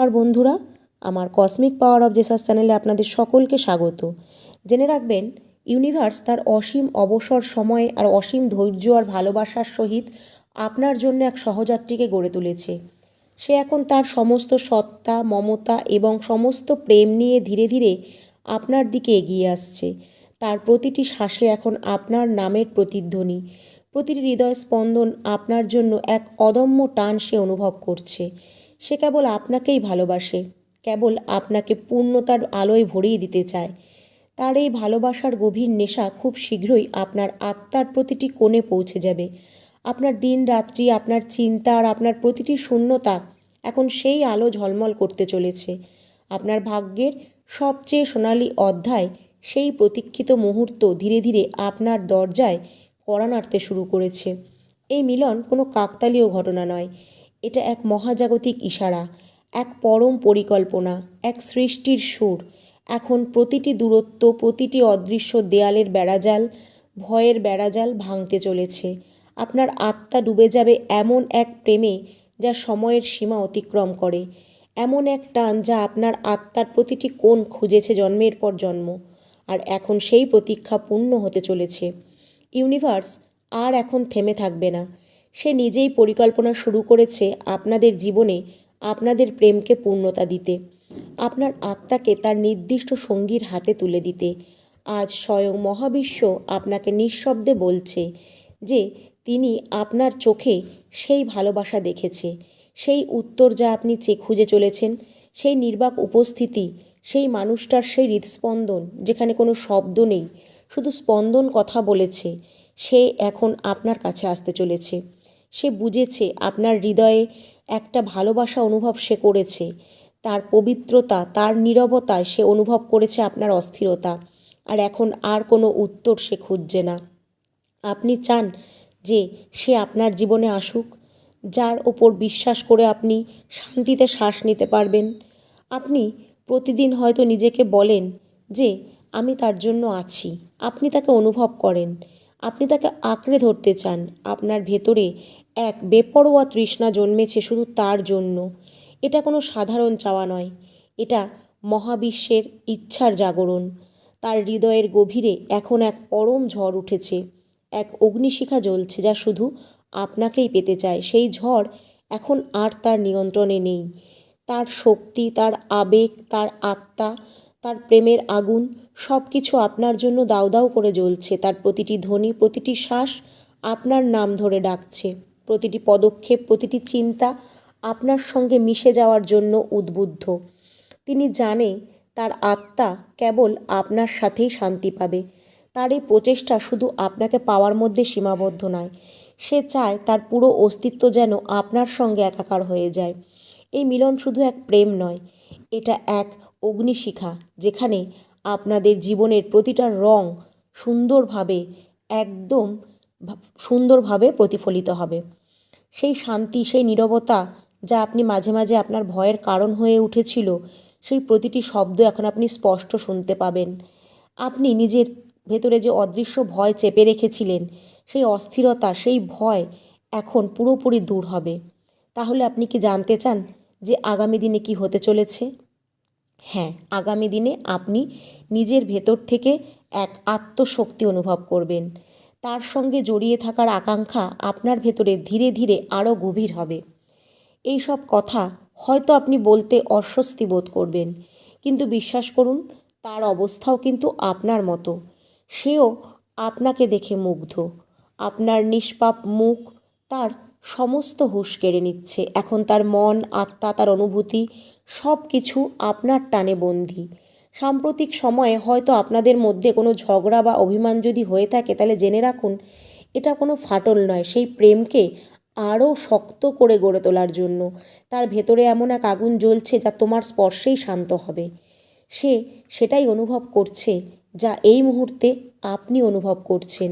আর বন্ধুরা, আমার cosmic power of Jesus চ্যানেলে আপনাদের সকলকে স্বাগত। জেনে রাখবেন ইউনিভার্স তার অসীম অবসর সময় আর অসীম ধৈর্য আর ভালোবাসার সহিত আপনার জন্য এক সহযাত্রীকে গড়ে তুলেছে। সে এখন তার সমস্ত সত্তা, মমতা এবং সমস্ত প্রেম নিয়ে ধীরে ধীরে আপনার দিকে এগিয়ে আসছে। তার প্রতিটি শ্বাসে এখন আপনার নামের প্রতিধ্বনি। প্রতিটি হৃদয় স্পন্দন আপনার জন্য এক অদম্য টান সে অনুভব করছে। সে কেবল আপনাকেই ভালোবাসে, কেবল আপনাকে পূর্ণতার আলোয় ভরিয়ে দিতে চায়। তার এই ভালোবাসার গভীর নেশা খুব শীঘ্রই আপনার আত্মার প্রতিটি কোণে পৌঁছে যাবে। আপনার দিন রাত্রি, আপনার চিন্তা আর আপনার প্রতিটি শূন্যতা এখন সেই আলো ঝলমল করতে চলেছে। আপনার ভাগ্যের সবচেয়ে সোনালি অধ্যায় সেই প্রতীক্ষিত মুহূর্ত ধীরে ধীরে আপনার দরজায় কড়া নাড়তে শুরু করেছে। এই মিলন কোনো কাকতালীয় ঘটনা নয়। এটা এক মহাজাগতিক ইশারা, এক পরম পরিকল্পনা, এক সৃষ্টির সুর। এখন প্রতিটি দূরত্ব, প্রতিটি অদৃশ্য দেয়ালের বেড়াজাল, ভয়ের বেড়াজাল ভাঙতে চলেছে। আপনার আত্মা ডুবে যাবে এমন এক প্রেমে যা সময়ের সীমা অতিক্রম করে। এমন এক টান যা আপনার আত্মার প্রতিটি কোণ খুঁজেছে জন্মের পর জন্ম, আর এখন সেই প্রতীক্ষা পূর্ণ হতে চলেছে। ইউনিভার্স আর এখন থেমে থাকবে না। সে নিজেই পরিকল্পনা শুরু করেছে আপনাদের জীবনে আপনাদের প্রেমকে পূর্ণতা দিতে। আপনার আত্মাকে তার নির্দিষ্ট সঙ্গীর হাতে তুলে দিতে। আজ স্বয়ং মহাবিশ্ব আপনাকে নিঃশব্দে বলছে যে, তিনি আপনার চোখে সেই ভালোবাসা দেখেছে, সেই উত্তর যা আপনি চে, খুঁজে চলেছেন, সেই নির্বাক উপস্থিতি, সেই মানুষটার সেই হৃদস্পন্দন যেখানে কোনো শব্দ নেই, শুধু স্পন্দন কথা বলেছে, সে এখন আপনার কাছে আসতে চলেছে। সে বুঝেছে আপনার হৃদয়ে একটা ভালোবাসা অনুভব সে করেছে। তার পবিত্রতা, তার নীরবতায় সে অনুভব করেছে আপনার অস্থিরতা। আর এখন আর কোনো উত্তর সে খুঁজছে না। আপনি চান যে সে আপনার জীবনে আসুক, যার ওপর বিশ্বাস করে আপনি শান্তিতে শ্বাস নিতে পারবেন। আপনি প্রতিদিন হয়তো নিজেকে বলেন যে, আমি তার জন্য আছি। আপনি তাকে অনুভব করেন। আপনি তাকে আঁকড়ে ধরতে চান। আপনার ভেতরে এক বেপরোয়া তৃষ্ণা জন্মেছে শুধু তার জন্য। এটা কোনো সাধারণ চাওয়া নয়, এটা মহাবিশ্বের ইচ্ছার জাগরণ। তার হৃদয়ের গভীরে এখন এক পরম ঝড় উঠেছে, এক অগ্নিশিখা জ্বলছে যা শুধু আপনাকেই পেতে চায়। সেই ঝড় এখন আর তার নিয়ন্ত্রণে নেই। তার শক্তি, তার আবেগ, তার আত্মা, তার প্রেমের আগুন সব কিছু আপনার জন্য দাউ দাউ করে জ্বলছে। তার প্রতিটি ধ্বনি, প্রতিটি শ্বাস আপনার নাম ধরে ডাকছে। প্রতিটি পদক্ষেপ, প্রতিটি চিন্তা আপনার সঙ্গে মিশে যাওয়ার জন্য উদ্বুদ্ধ। তিনি জানে তার আত্মা কেবল আপনার সাথেই শান্তি পাবে। তার এই প্রচেষ্টা শুধু আপনাকে পাওয়ার মধ্যে সীমাবদ্ধ নয়, সে চায় তার পুরো অস্তিত্ব যেন আপনার সঙ্গে একাকার হয়ে যায়। এই মিলন শুধু এক প্রেম নয়, এটা এক অগ্নিশিখা, যেখানে আপনাদের জীবনের প্রতিটা রং সুন্দরভাবে একদম সুন্দরভাবে প্রতিফলিত হবে। সেই শান্তি, সেই নীরবতা যা আপনি মাঝে মাঝে আপনার ভয়ের কারণ হয়ে উঠেছিল, সেই প্রতিটি শব্দ এখন আপনি স্পষ্ট শুনতে পাবেন। আপনি নিজের ভেতরে যে অদৃশ্য ভয় চেপে রেখেছিলেন, সেই অস্থিরতা, সেই ভয় এখন পুরোপুরি দূর হবে। তাহলে আপনি কি জানতে চান যে আগামী দিনে কি হতে চলেছে? হ্যাঁ আগামী দিনে আপনি নিজের ভেতর থেকে এক আত্মশক্তি অনুভব করবেন। তার সঙ্গে জড়িয়ে থাকার আকাঙ্ক্ষা আপনার ভেতরে ধীরে ধীরে আরও গভীর হবে। এই সব কথা হয়তো আপনি বলতে অস্বস্তি বোধ করবেন, কিন্তু বিশ্বাস করুন, তার অবস্থাও কিন্তু আপনার মতো। সেও আপনাকে দেখে মুগ্ধ। আপনার নিষ্পাপ মুখ তার সমস্ত হুশ কেড়ে নিচ্ছে। এখন তার মন, আত্মা, তার অনুভূতি সব কিছু আপনার টানে বন্দি। সাম্প্রতিক সময়ে হয়তো আপনাদের মধ্যে কোনো ঝগড়া বা অভিমান যদি হয়ে থাকে, তাহলে জেনে রাখুন, এটা কোনো ফাটল নয়। সেই প্রেমকে আরও শক্ত করে গড়ে তোলার জন্য। তার ভেতরে এমন এক আগুন জ্বলছে যা তোমার স্পর্শেই শান্ত হবে। সে সেটাই অনুভব করছে যা এই মুহূর্তে আপনি অনুভব করছেন।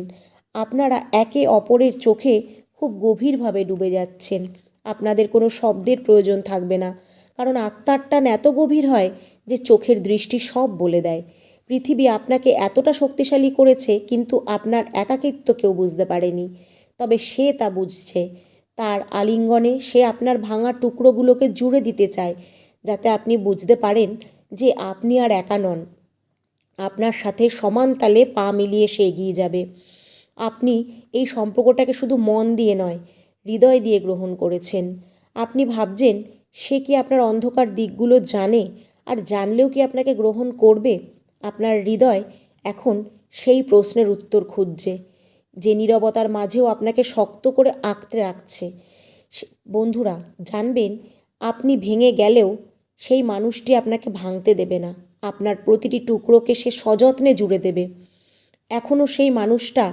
আপনারা একে অপরের চোখে খুব গভীরভাবে ডুবে যাচ্ছেন। আপনাদের কোনো শব্দের প্রয়োজন থাকবে না। কারণ আত্মার টান এত গভীর হয় যে চোখের দৃষ্টি সব বলে দেয়। পৃথিবী আপনাকে এতটা শক্তিশালী করেছে কিন্তু আপনার একাকিত্ব কেউ বুঝতে পারেনি। তবে সে তা বুঝছে। তার আলিঙ্গনে সে আপনার ভাঙা টুকরোগুলোকে জুড়ে দিতে চায়, যাতে আপনি বুঝতে পারেন যে আপনি আর একা নন। আপনার সাথে সমান তালে পা মিলিয়ে সে এগিয়ে যাবে। আপনি এই সম্পর্কটাকে শুধু মন দিয়ে নয়, হৃদয় দিয়ে গ্রহণ করেছেন। আপনি ভাবছেন সে কি আপনার অন্ধকার দিকগুলো জানে? আর জানলেও কি আপনাকে গ্রহণ করবে? আপনার হৃদয় এখন সেই প্রশ্নের উত্তর খুঁজছে, যে নীরবতার মাঝেও আপনাকে শক্ত করে আঁকতে রাখছে। বন্ধুরা, জানবেন, আপনি ভেঙে গেলেও সেই মানুষটি আপনাকে ভাঙতে দেবে না। আপনার প্রতিটি টুকরোকে সে সযত্নে জুড়ে দেবে। এখনও সেই মানুষটা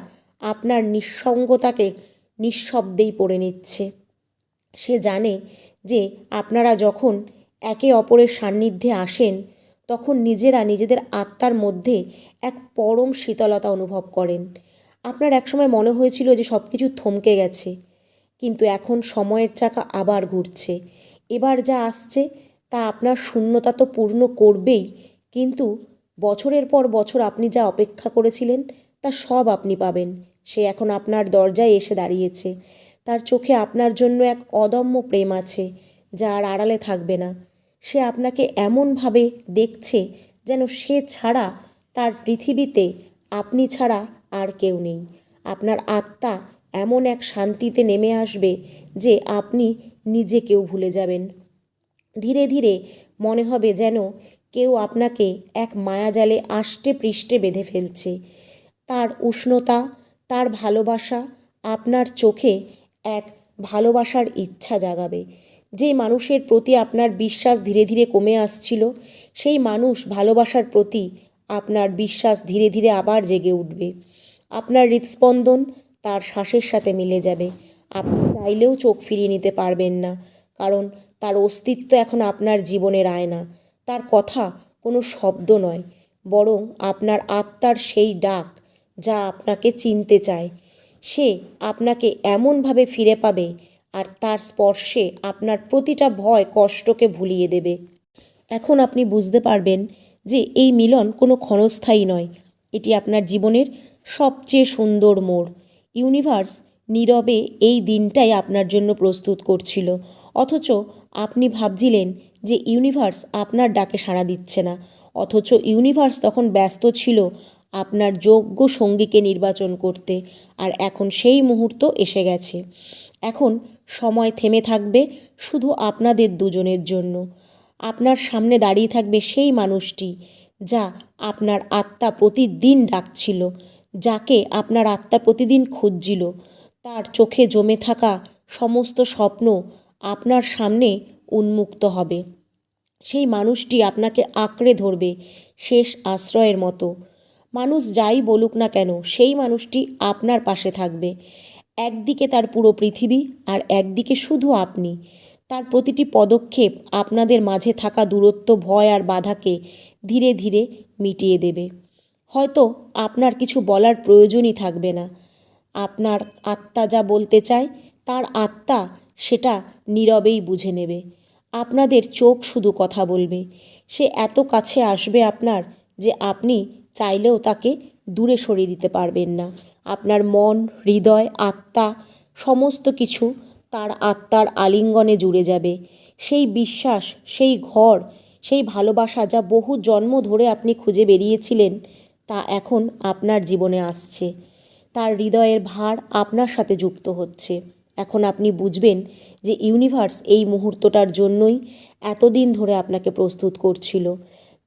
আপনার নিঃসঙ্গতাকে নিঃশব্দেই পড়ে নিচ্ছে। সে জানে যে আপনারা যখন একে অপরের সান্নিধ্যে আসেন, তখন নিজেরা নিজেদের আত্মার মধ্যে এক পরম শীতলতা অনুভব করেন। আপনার একসময় মনে হয়েছিল যে সব কিছু থমকে গেছে, কিন্তু এখন সময়ের চাকা আবার ঘুরছে। এবার যা আসছে, তা আপনার শূন্যতা তো পূর্ণ করবেই, কিন্তু বছরের পর বছর আপনি যা অপেক্ষা করেছিলেন, তা সব আপনি পাবেন। সে এখন আপনার দরজায় এসে দাঁড়িয়েছে। তার চোখে আপনার জন্য এক অদম্য প্রেম আছে, যা আর আড়ালে থাকবে না। সে আপনাকে এমনভাবে দেখছে যেন সে ছাড়া তার পৃথিবীতে আপনি ছাড়া আর কেউ নেই। আপনার আত্মা এমন এক শান্তিতে নেমে আসবে যে আপনি নিজেকেও ভুলে যাবেন। ধীরে ধীরে মনে হবে যেন কেউ আপনাকে এক মায়াজালে আষ্টে পৃষ্ঠে বেঁধে ফেলছে। তার উষ্ণতা, তার ভালোবাসা আপনার চোখে এক ভালোবাসার ইচ্ছা জাগাবে। যে মানুষের প্রতি আপনার বিশ্বাস ধীরে ধীরে কমে আসছিল, সেই মানুষ ভালোবাসার প্রতি আপনার বিশ্বাস ধীরে ধীরে আবার জেগে উঠবে। আপনার হৃদস্পন্দন তার শ্বাসের সাথে মিলে যাবে। আপনি চাইলেও চোখ ফিরিয়ে নিতে পারবেন না, কারণ তার অস্তিত্ব এখন আপনার জীবনের আয়না। তার কথা কোনো শব্দ নয়, বরং আপনার আত্মার সেই ডাক যা আপনাকে চিনতে চায়। সে আপনাকে এমনভাবে ফিরে পাবে আর তার স্পর্শে আপনার প্রতিটা ভয় কষ্টকে ভুলিয়ে দেবে। এখন আপনি বুঝতে পারবেন যে এই মিলন কোনো ক্ষণস্থায়ী নয়। এটি আপনার জীবনের সবচেয়ে সুন্দর মোড়। ইউনিভার্স নীরবে এই দিনটাই আপনার জন্য প্রস্তুত করছিল। অথচ আপনি ভাবছিলেন যে ইউনিভার্স আপনার ডাকে সাড়া দিচ্ছে না। অথচ ইউনিভার্স তখন ব্যস্ত ছিল আপনার যোগ্য সঙ্গীকে নির্বাচন করতে। আর এখন সেই মুহূর্ত এসে গেছে। এখন সময় থেমে থাকবে শুধু আপনাদের দুজনের জন্য। আপনার সামনে দাঁড়িয়ে থাকবে সেই মানুষটি যা আপনার আত্মা প্রতিদিন ডাকছিল, যাকে আপনার আত্মা প্রতিদিন খুঁজছিল। তার চোখে জমে থাকা সমস্ত স্বপ্ন আপনার সামনে উন্মুক্ত হবে। সেই মানুষটি আপনাকে আঁকড়ে ধরবে শেষ আশ্রয়ের মতো। মানুষ যাই বলুক না কেন, সেই মানুষটি আপনার পাশে থাকবে। একদিকে তার পুরো পৃথিবী আর একদিকে শুধু আপনি। তার প্রতিটি পদক্ষেপ আপনাদের মাঝে থাকা দূরত্ব, ভয় আর বাধাকে ধীরে ধীরে মিটিয়ে দেবে। হয়তো আপনার কিছু বলার প্রয়োজনই থাকবে না। আপনার আত্মা যা বলতে চায়, তার আত্মা সেটা নীরবেই বুঝে নেবে। আপনাদের চোখ শুধু কথা বলবে। সে এত কাছে আসবে আপনার যে আপনি চাইলেও তাকে দূরে সরিয়ে দিতে পারবেন না। আপনার মন, হৃদয়, আত্মা, সমস্ত কিছু তার আত্মার আলিঙ্গনে জুড়ে যাবে। সেই বিশ্বাস, সেই ঘর, সেই ভালোবাসা যা বহু জন্ম ধরে আপনি খুঁজে বেরিয়েছিলেন, তা এখন আপনার জীবনে আসছে। তার হৃদয়ের ভার আপনার সাথে যুক্ত হচ্ছে। এখন আপনি বুঝবেন যে ইউনিভার্স এই মুহূর্তটার জন্যই এতদিন ধরে আপনাকে প্রস্তুত করছিল।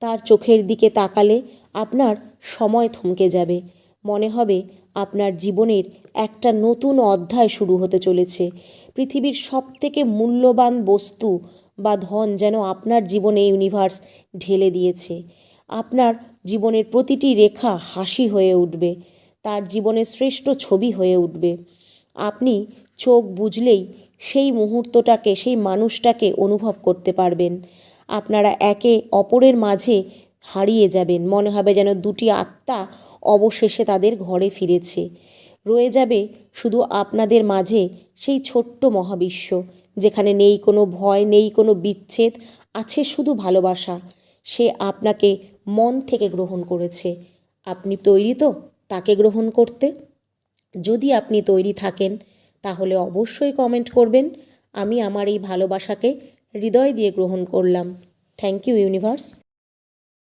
তার চোখের দিকে তাকালে আপনার সময় থমকে যাবে। মনে হবে আপনার জীবনের একটা নতুন অধ্যায় শুরু হতে চলেছে। পৃথিবীর সবথেকে মূল্যবান বস্তু বা ধন যেন আপনার জীবনে ইউনিভার্স ঢেলে দিয়েছে। আপনার জীবনের প্রতিটি রেখা হাসি হয়ে উঠবে, তার জীবনের শ্রেষ্ঠ ছবি হয়ে উঠবে। আপনি চোখ বুঝলেই সেই মুহূর্তটাকে, সেই মানুষটাকে অনুভব করতে পারবেন। আপনারা একে অপরের মাঝে হারিয়ে যাবেন। মনে হবে যেন দুটি আত্মা অবশেষে তাদের ঘরে ফিরেছে। রয়ে যাবে শুধু আপনাদের মাঝে সেই ছোট্ট মহাবিশ্ব, যেখানে নেই কোনো ভয়, নেই কোনো বিচ্ছেদ, আছে শুধু ভালোবাসা। সে আপনাকে মন থেকে গ্রহণ করেছে। আপনি তৈরি তো তাকে গ্রহণ করতে। যদি আপনি তৈরি থাকেন, তাহলে অবশ্যই কমেন্ট করবেন। আমি আমার এই ভালোবাসাকে হৃদয় দিয়ে গ্রহণ করলাম। Thank you universe